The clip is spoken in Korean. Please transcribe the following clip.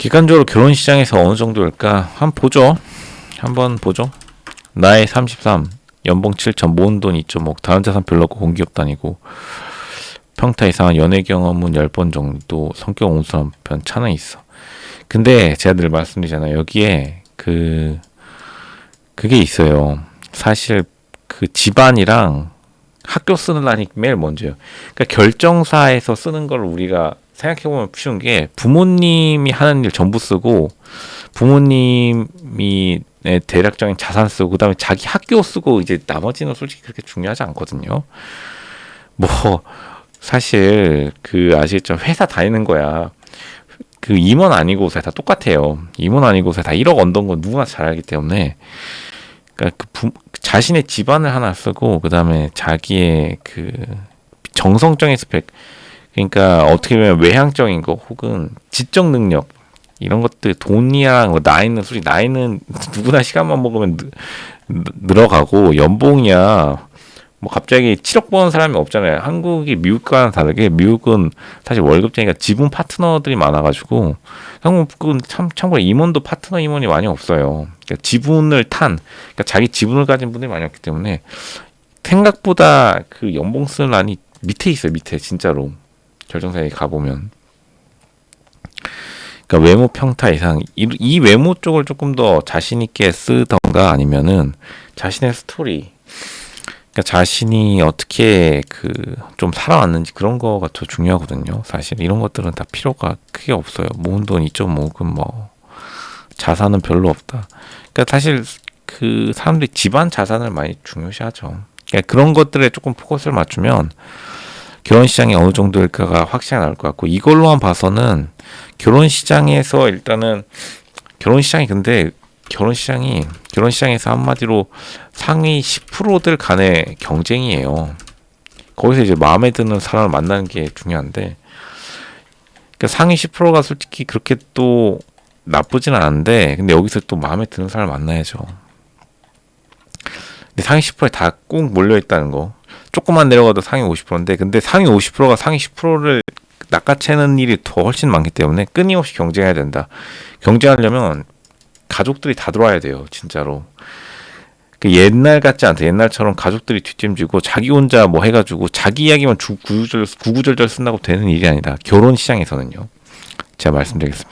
객관적으로 결혼 시장에서 어느 정도일까? 한번 보죠. 한번 보죠. 나이 33, 연봉 7천, 모은 돈 2.5, 다른 자산 별로 없고 공기업 다니고 평타 이상한 연애 경험은 10번 정도, 성격 온순한 편 차는 있어. 근데 제가 늘 말씀드리잖아요. 여기에 그 그게 있어요. 사실 그 집안이랑 학교 쓰는 난이 매일 먼저요. 그러니까 결정사에서 쓰는 걸 우리가 생각해 보면 쉬운 게 부모님이 하는 일 전부 쓰고 부모님이 의 대략적인 자산 쓰고 그다음에 자기 학교 쓰고 이제 나머지는 솔직히 그렇게 중요하지 않거든요. 뭐 사실 그 아시겠죠? 회사 다니는 거야. 그 임원 아니고서 다 똑같아요. 임원 아니고서 다 1억 얻던 건 누구나 잘 알기 때문에 그러니까 그 부, 자신의 집안을 하나 쓰고 그다음에 자기의 그 정성적인 스펙 그러니까 어떻게 보면 외향적인 거 혹은 지적 능력 이런 것들 돈이랑 뭐 나이는 솔직히 나이는 누구나 시간만 먹으면 느, 느- 늘어가고 연봉이야 뭐 갑자기 7억 버는 사람이 없잖아요. 한국이 미국과는 다르게 미국은 사실 월급쟁이가 지분 파트너들이 많아가지고 한국은 참 참고로 임원도 파트너 임원이 많이 없어요. 그러니까 지분을 탄 그러니까 자기 지분을 가진 분들이 많이 없기 때문에 생각보다 그 연봉 쓰는 란이 밑에 있어요. 밑에 진짜로 결정사에 가보면. 그러니까 외모 평타 이상 이, 이 외모 쪽을 조금 더 자신 있게 쓰던가 아니면은 자신의 스토리 그러니까 자신이 어떻게 그 좀 살아왔는지 그런 거가 더 중요하거든요. 사실 이런 것들은 다 필요가 크게 없어요. 모은 돈 2.5금 뭐 자산은 별로 없다. 그러니까 사실 그 사람들이 집안 자산을 많이 중요시하죠. 그러니까 그런 것들에 조금 포커스를 맞추면 결혼 시장이 어느 정도일까가 확실히 나올 것 같고 이걸로만 봐서는 결혼 시장에서 일단은 결혼 시장이 근데 결혼 시장이 결혼 시장에서 한마디로 상위 10%들 간의 경쟁이에요. 거기서 이제 마음에 드는 사람을 만나는 게 중요한데 그러니까 상위 10%가 솔직히 그렇게 또 나쁘진 않은데 근데 여기서 또 마음에 드는 사람을 만나야죠. 근데 상위 10%에 다 꼭 몰려 있다는 거. 조금만 내려가도 상위 50%인데 근데 상위 50%가 상위 10%를 낚아채는 일이 더 훨씬 많기 때문에 끊임없이 경쟁해야 된다. 경쟁하려면 가족들이 다 들어와야 돼요, 진짜로. 그 옛날 같지 않다. 옛날처럼 가족들이 뒷짐지고 자기 혼자 뭐 해가지고 자기 이야기만 주, 구구절, 구구절절 쓴다고 되는 일이 아니다. 결혼 시장에서는요. 제가 말씀드리겠습니다.